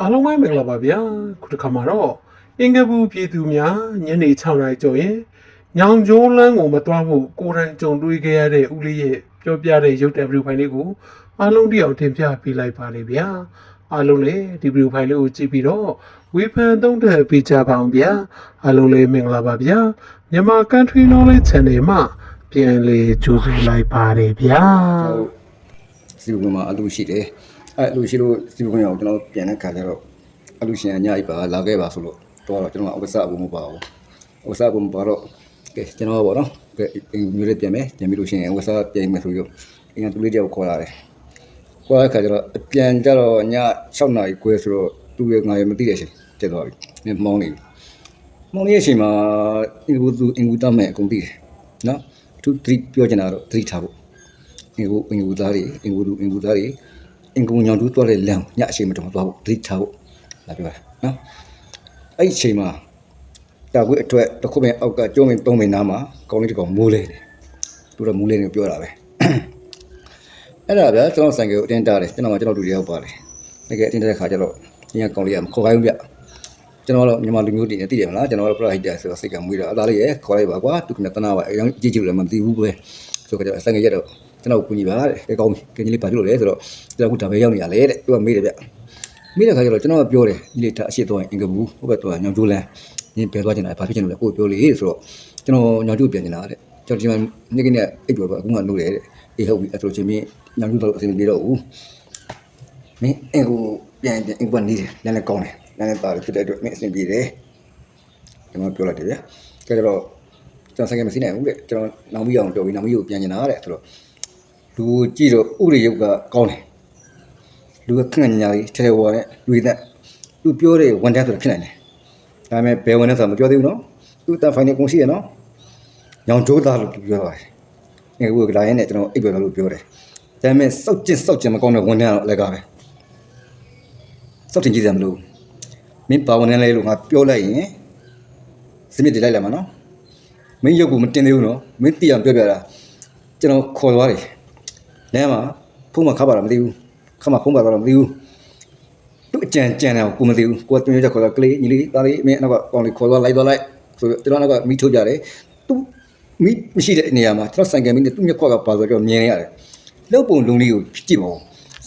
အားလုံးပဲမင်္ဂလာပါဗျာခုတစ်ခါမှာတော့အင်္ဂဘူးပြည်သူများညနေ6နာရီကျော်ရင်ညောင်ကျိုးလန်းကိုမတွားဖို့ကိုယ်တိုင်ကြုံတွေ့ခဲ့ရတဲ့ဦးလေးရဲ့ပြောပြတဲ့ရုပ်တယ်ဗီဒီယိုဖိုင်လေးကိုအားလုံးတစ်ယောက်တင်ပြပေးလိုက်ပါလေဗျာအားလုံးလည်းဒီဗီဒီယိုဖိုင်လေးကိုကြည့်ပြီးတော့ဝေဖန်သုံးသပ်ပေးကြပါအောင်ဗျာအားလုံးလည်းမင်္ဂလာပါဗျာမြန်မာ Country Knowledge Channel မှာပြန်လေကြိုဆိုလိုက်ပါတယ်ဗျာဟုတ်စီဘုံမှာအလူရှိတယ် အဲအလူရှိလို့စီဘုံရောက်ကျွန်တော်ပြန်တဲ့ခါကျတော့အလူရှင်အညာကြီးပါလာခဲ့ပါဆိုလို့တော့တော့ကျွန်တော်ဥပစာဘုံမပါဘူးဥပစာဘုံပါတော့ကဲကျွန်တော်ပါတော့ကဲမျိုးလေးပြန်မယ်ပြန်ပြီးလို့ရှိရင်ဥပစာပြန်မယ်ဆိုပြီးအင်္ဂါတူလေးတယောက်ခေါ်လာတယ်ခေါ်တဲ့ခါကျတော့ပြန်ကြတော့ည6နာရီခွဲဆိုတော့သူ့ရဲ့ငါရဲ့မသိတဲ့အချိန်တက်သွားပြီနင်းမောင်းနေပြီမောင်းနေတဲ့အချိန်မှာအင်္ဂူသူအင်္ဂူတမဲ့အကုန်သိတယ်နော်သူသတိပြောချင်တာတော့သတိထားဖို့အင်ကိုအင်ကိုသားတွေအင်ကိုလူအင်ကိုသားတွေ အင်ကိုညောင်တူးသွားတဲ့လမ်းညအချိန်မတော်သွားဖို့ဒိတ်ထားဖို့လာပြောတာနော်အဲ့ဒီအချိန်မှာတာကွေးအထွတ်တစ်ခုပဲအောက်ကကျုံးဝင်သုံးဝင်နားမှာကောင်းလေးတစ်ကောင်မိုးလဲတယ်သူတော့မိုးလဲနေပြောတာပဲအဲ့ဒါဗျာကျွန်တော်ဆိုင်ကယ်ကိုအတင်းတားတယ်ကျွန်တော်ကကျွန်တော်လူတွေရောက်ပါတယ်တကယ်အတင်းတားတဲ့ခါကျတော့ဒီကကောင်းလေးကမခေါ်ခိုင်းဘူးဗျကျွန်တော်တော့မြန်မာလူမျိုးတွေနဲ့သိတယ်မလားကျွန်တော်တို့ pride တယ်ဆိုတော့စိတ်ကမွေးတာအသားလေးရခေါ်လိုက်ပါကွာသူကတနာပါအရင်ကြည့်ကြည့်လို့လည်းမသိဘူးပဲဆိုတော့ဆိုင်ကယ်ရက်တော့ ကျွန်တော်ကိုကူညီပါတဲ့ကဲကောင်းပြီကဲကြီးလေးပါလို့လဲဆိုတော့ကျွန်တော်ကဒါပဲရောက်နေရလေတဲ့သူကမေးတယ်ဗျမေးတဲ့ခါကျတော့ကျွန်တော်ကပြောတယ်ဒီလေထားအရှိသွားရင်အင်္ဂဘူးဟုတ်ကဲ့တော့ညောင်ကျိုးလန်းညင်ပဲသွားကျင်တာဘာဖြစ်ကျင်လို့လဲကိုပြောလေဆိုတော့ကျွန်တော်ညောင်ကျိုးပြန်နေတာတဲ့ကျွန်တော်ဒီမှာနေ့ကနေ့အိပ်ပြောပါအခုမှလို့တယ်တဲ့အေးဟုတ်ပြီအဲ့ဆိုချင်းမင်းညောင်ကျိုးတော့အစီအမပြေတော့ဘူးမင်းအင်္ဂဘူးပြန်ပြန်အင်္ဂဘူးနေတယ်လမ်းလည်းကောင်းတယ်လမ်းလည်းပါတယ်ဖြစ်တဲ့အတွက်မင်းအစီအပြေတယ်ကျွန်တော်ပြောလိုက်တယ်ဗျကဲတော့ကျွန်တော်ဆိုင်ကမစီးနိုင်ဘူးတဲ့ကျွန်တော်နောင်ပြီးအောင်တော်ပြီးနောင်ပြီးကိုပြန်ကျင်တာတဲ့ဆိုတော့ လူကိုကြည့်တော့ဥရိယုတ်ကကောင်းတယ်လူကခန့်ညာလေးထဲထဲဝါနဲ့လူသက်သူပြောတဲ့ဝန်တန်းဆိုတာဖြစ်နိုင်တယ်ဒါပေမဲ့ဘယ်ဝန်တန်းဆိုတာမပြောသေးဘူးနော်သူတန်ဖိုင်နေကုန်ရှိရနော်ညောင်ကျိုးသားလို့သူပြောပါတယ်အဲဟိုကလာရင်လည်းကျွန်တော်အိပ်ပဲလို့ပြောတယ်ဒါပေမဲ့စောက်ကျင်စောက်ကျင်မကောင်းတဲ့ဝန်တန်းကတော့လည်းကားပဲစောက်တင်ကြည့်စရာမလိုမင်းပါဝန်တန်းလဲလို့ငါပြောလိုက်ရင်စမြစ်တလိုက်လိုက်မှာနော်မင်းရုပ်ကမတင်သေးဘူးနော်မင်းတီအောင်ပြောပြတာကျွန်တော်ခေါ်သွားတယ် လမ်းမှာဖုန်းမခါပါတော့မသိဘူးခါမှာဖုန်းပါတော့မသိဘူးသူအကြံကြံတယ်ကိုမသိဘူးကိုကတွင်ရချက်ခေါ်တော့ကလေးညီလေးသားလေးအမေနောက်ကကောင်းလေးခေါ်သွားလိုက်သွားလိုက်ဆိုတော့ကျွန်တော်နောက်ကမိထုတ်ကြတယ်သူမိမရှိတဲ့နေရာမှာကျွန်တော်ဆိုင်ကယ်မိနဲ့သူ့မျက်ခွက်ကပါဆိုတော့မြင်ရတယ်လောက်ပုံလုံးလေးကိုကြည့်ပါဦး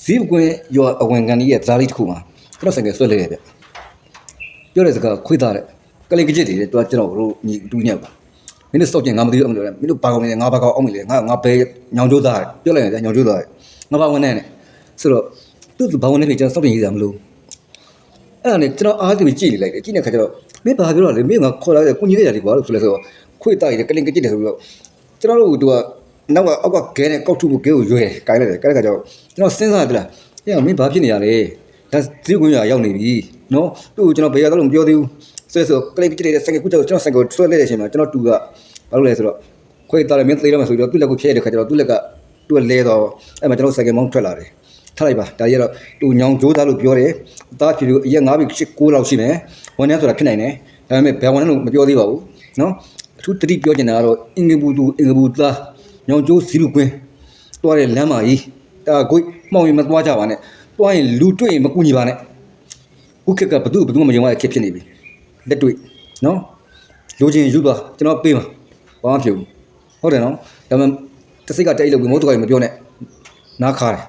ဈေးကွင်းရောအဝင်ကန်ကြီးရဲ့သားလေးတစ်ခုမှာကျွန်တော်ဆိုင်ကယ်ဆွဲလိုက်ရတယ်ဗျပြောတဲ့စကားခွေးသားတဲ့ကလေးကကြည့်တယ်သူကကျွန်တော်တို့ညီတူညက်ပါ မင်းတို့စောက်ကျင်ငါမသိဘူးအမလို့လေမင်းတို့ဘာကောင်လဲငါဘာကောင်အောင်မလဲငါငါဘယ်ညောင်ကျိုးသားပြောလိုက်ရတယ်ညောင်ကျိုးသားငါဘာဝင်နေနဲ့ဆိုတော့သူ့ဘာဝင်နေပြီကျွန်တော်စောက်ကျင်ရေးတာမလို့အဲ့ဒါနဲ့ကျွန်တော်အားသူကြည့်နေလိုက်တယ်ကြည့်နေခါကျတော့မင်းဘာပြောတာလဲမင်းငါခေါ်လာတယ်ကုညီခဲ့ရတယ်ကွာလို့ဆိုလဲဆိုတော့ခွေတိုက်တယ်ကလင်ကကြည့်တယ်ဆိုပြီးတော့ကျွန်တော်တို့ကသူကနောက်ကအောက်ကဂဲနဲ့ကောက်ထုကိုဂဲကိုရွဲတယ်ကိုင်းလိုက်တယ်ကိုင်းတဲ့ခါကျတော့ကျွန်တော်စဉ်းစားတယ်လားဟဲ့မင်းဘာဖြစ်နေရလဲဒါဇီးကွင်းရရောက်နေပြီနော်သူ့ကိုကျွန်တော်ဘယ်ရောက်တော့မပြောသေးဘူး ဆွဲဆိုကလင်ကကြည့်တဲ့စက်ကခုကျွန်တော်စက်ကိုဆွဲလိုက်တဲ့အချိန်မှာကျွန်တော်တူကဘာလို့လဲဆိုတော့ခွေးသားလည်းမင်းသေးတော့မှဆိုပြီးတော့သူ့လက်ကိုဖျက်ရတဲ့ခါကျတော့သူ့လက်ကသူ့ကလဲတော့အဲ့မှာကျွန်တော်စက်ကမောင်းထွက်လာတယ်ထားလိုက်ပါဒါကြီးကတော့သူညောင်ကြိုးသားလို့ပြောတယ်သားဖြူလို့အရက်9ပြီ6လောက်ရှိမယ်ဝန်ထမ်းဆိုတာဖြစ်နိုင်တယ်ဒါပေမဲ့ဘယ်ဝန်ထမ်းလို့မပြောသေးပါဘူးနော်အထူးတတိပြောချင်တာကတော့အင်္ဂဘူးသူအင်္ဂဘူးသားညောင်ကြိုးစီလူကွင်းတွားတဲ့လမ်းမကြီးဒါကိုမှောင်ရင်မသွားကြပါနဲ့တွားရင်လူတွေ့ရင်မကူညီပါနဲ့ခုခေတ်ကဘသူဘသူမှမယုံရတဲ့ခေတ်ဖြစ်နေပြီ လက်တွေ့နော်လိုချင်ယူပါကျွန်တော်ပေးပါဘာမှဖြစ်ဘူးဟုတ်တယ်နော်ဒါပေမဲ့တစ်စိတ်ကတိတ်လို့မဟုတ်တော့မပြောနဲ့နားခါတယ်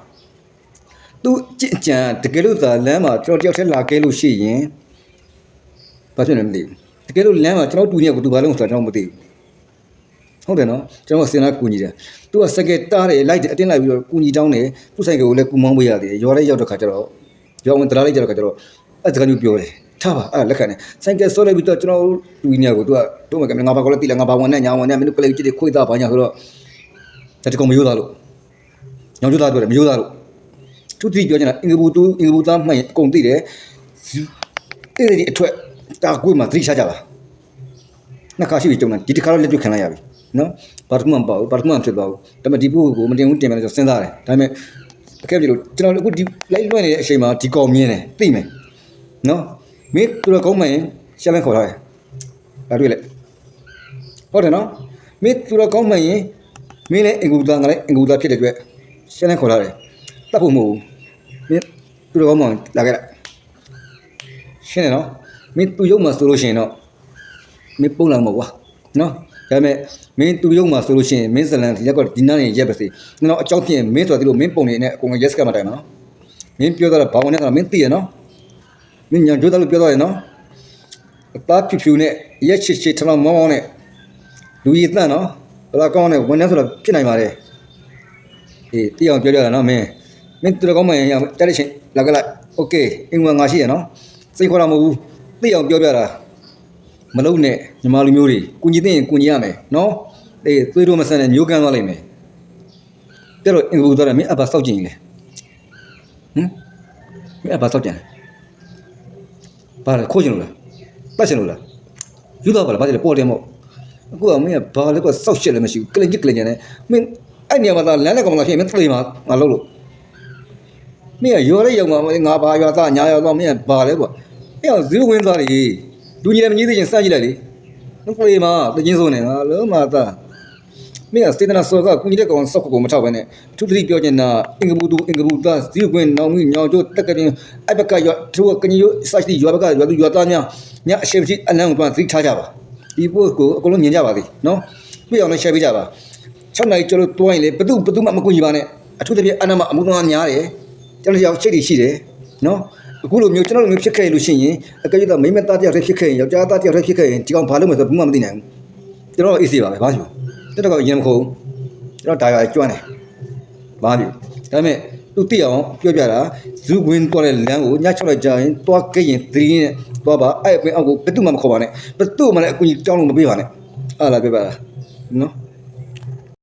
သူကြင်ကြံတကယ်လို့သာလမ်းမှာကျွန်တော်တယောက်တည်းလာခဲ့လို့ရှိရင်ဘာဖြစ်လဲမသိဘူးတကယ်လို့လမ်းမှာကျွန်တော်တူနေကသူဘာလို့ဆိုတာကျွန်တော်မသိဘူးဟုတ်တယ်နော်ကျွန်တော်စင်လာကူညီတယ်သူကစကက်တားတယ်လိုက်တယ်အတင်းလိုက်ပြီးတော့ကူညီတောင်းတယ်သူ့ဆိုင်ကကိုလည်းကူမောင်းပေးရတယ်ရော်လေးရောက်တဲ့ခါကျတော့ရောင်းဝင်တလားလေးကျတော့ခါကျတော့အဲ့စကားမျိုးပြောတယ် ထားပါအဲ့လက်ခံတယ်ဆိုင်ကဆော်လိုက်ပြီးတော့ကျွန်တော်တူနေကိုသူကတို့မကငါဘာကောလဲတိလာငါဘာဝင်နဲ့ညာဝင်နဲ့မင်းတို့ကလေးကြည့်တယ်ခွေးသားဘာညာဆိုတော့တတကောင်မယိုးသားလို့ညောင်ကျိုးသားပြောတယ်မယိုးသားလို့သူတိပြောနေတာအင်္ဂဘူတူအင်္ဂဘူသားမှန်အကုန်သိတယ်အဲ့ဒီအထွတ်တာကွေးမှာသတိချကြပါနှစ်ခါရှိပြီကြုံတယ်ဒီတစ်ခါတော့လက်တွေ့ခံလိုက်ရပြီနော်ဘာတခုမှမပေါ့ဘာတခုမှမဖြစ်သွားဘူးဒါပေမဲ့ဒီပုဂ္ဂိုလ်ကိုမတင်ဘူးတင်မယ်လို့စဉ်းစားတယ်ဒါပေမဲ့တကယ်ပြီလို့ကျွန်တော်အခုဒီလိုက်လွှင့်နေတဲ့အချိန်မှာဒီကောင်မြင်တယ်သိမယ်နော် မင်းသူတော်ကောင်းမှရင်ရှာလန်းခေါ်ထားတယ်ဒါတွေ့လိုက်ဟုတ်တယ်နော်မင်းသူတော်ကောင်းမှရင်မင်းလည်းအင်္ဂူသားငါလည်းအင်္ဂူသားဖြစ်တဲ့အတွက်ရှာလန်းခေါ်ထားတယ်တတ်ဖို့မဟုတ်ဘူးမင်းသူတော်ကောင်းမှလာခဲ့လိုက်ရှင်းတယ်နော်မင်းသူ့ရုပ်မှာဆိုလို့ရှိရင်တော့မင်းပုံလာမှာကွာနော်ဒါပေမဲ့မင်းသူ့ရုပ်မှာဆိုလို့ရှိရင်မင်းဇလန်ဒီရက်ကဒီနားနေရက်ပါစေနော်အကြောင်းဖြစ်ရင်မင်းဆိုတော့ဒီလိုမင်းပုံနေနဲ့အကုန်ရက်စကမှာတိုင်မှာနော်မင်းပြောတာဘာဝင်နေတာမင်းသိရနော် မင်းညာကြိုးသားလို့ပြောတော့ရနော်အသားဖြူဖြူနဲ့ရက်ချစ်ချစ်ထောင်မောင်းမောင်းနဲ့လူရည်တန့်နော်ဘလာကောင်းနဲ့ဝန်ထမ်းဆိုတော့ဖြစ်နိုင်ပါတယ်အေးသိအောင်ပြောကြတာနော်မင်းမင်းသူတော်ကောင်းမှရင်ရတက်တဲ့ချင်းလာကြလိုက်โอเคအင်္ဂါငါရှိရနော်စိတ်ခေါ်တာမဟုတ်ဘူးသိအောင်ပြောပြတာ မလုံနဲ့ညီမလူမျိုးတွေကုညီသိရင်ကုညီရမယ်နော်အေးသွေးတို့မဆန်တဲ့မျိုးကန်းသွားလိမ့်မယ်ပြတော့အင်္ဂဘူသွားတယ်မင်းအဘစောက်ကြည့်ရင်လေဟမ်မင်းအဘစောက်ကြတယ် ဘာလဲခိုးချင်လို့လားပတ်ချင်လို့လားယူတော့ပါလားဘာလဲပေါ်တယ်မို့အခုကမင်းကဘာလဲကစောက်ရှက်လည်းမရှိဘူးကလင်ကြီးကလင်ကျန်တယ်မင်းအဲ့နေရာမှာသာလမ်းလက်ကောင်လာဖြစ်မင်းသိမှာငါလို့လို့မင်းကရော်လေးရောင်မှာငါဘာရွာသားညာရွာသားမင်းကဘာလဲကွာအဲ့အောင်ဇီးဝင်းသားတွေလူကြီးလည်းမကြီးသေးချင်းစမ်းကြည့်လိုက်လေမပြေမှာတချင်းစုံနေငါလုံးမသား မင်းကစေတနာစောကကုညီတဲ့ကောင်စောက်ကိုမထောက်ပဲနဲ့သူတတိပြောချင်တာအင်္ဂဘူတူအင်္ဂဘူသားဇီးကွင်းနောင်မီညောင်ကျိုးတက်ကတင်အဘကရွာသူကကညိုစိုက်တီရွာဘကရွာသူရွာသားများညအရှိမရှိအလန်းကိုသတိထားကြပါဒီပို့ကိုအကုန်လုံးမြင်ကြပါသည်နော်ပြအောင်လည်းရှယ်ပေးကြပါ6နိုင်ကျော်လို့တွိုင်းလေဘသူဘသူမှမကူညီပါနဲ့အထူးသဖြင့်အနမအမှုတော်များတယ်ကျွန်တော်ရောက်ချိတ်တီရှိတယ်နော်အခုလိုမျိုးကျွန်တော်တို့မျိုးဖြစ်ခဲ့လို့ရှိရင်အကယ်၍မိမသားတယောက်တည်းဖြစ်ခဲ့ရင်ယောက်ျားသားတယောက်တည်းဖြစ်ခဲ့ရင်ဒီကောင်ဘာလုပ်မလဲဆိုဘူးမှမသိနိုင်ဘူးကျွန်တော်အေးစီပါပဲဘာလို့ တက်တော့ရင်မခုံကျွန်တော်ဒါရကျွမ်းတယ်ဘာလို့ဒါပေမဲ့သူသိအောင်ပြောပြတာဇူကွင်းတော့တဲ့လမ်းကိုညှချလိုက်ကြရင်တွားခဲ့ရင်သတိနဲ့တွားပါအဲ့အပင်အောက်ကိုဘယ်သူမှမခေါ်ပါနဲ့ဘယ်သူမှလည်းအကူကြီးတောင်းလို့မပေးပါနဲ့အားလားပြောပြတာနော်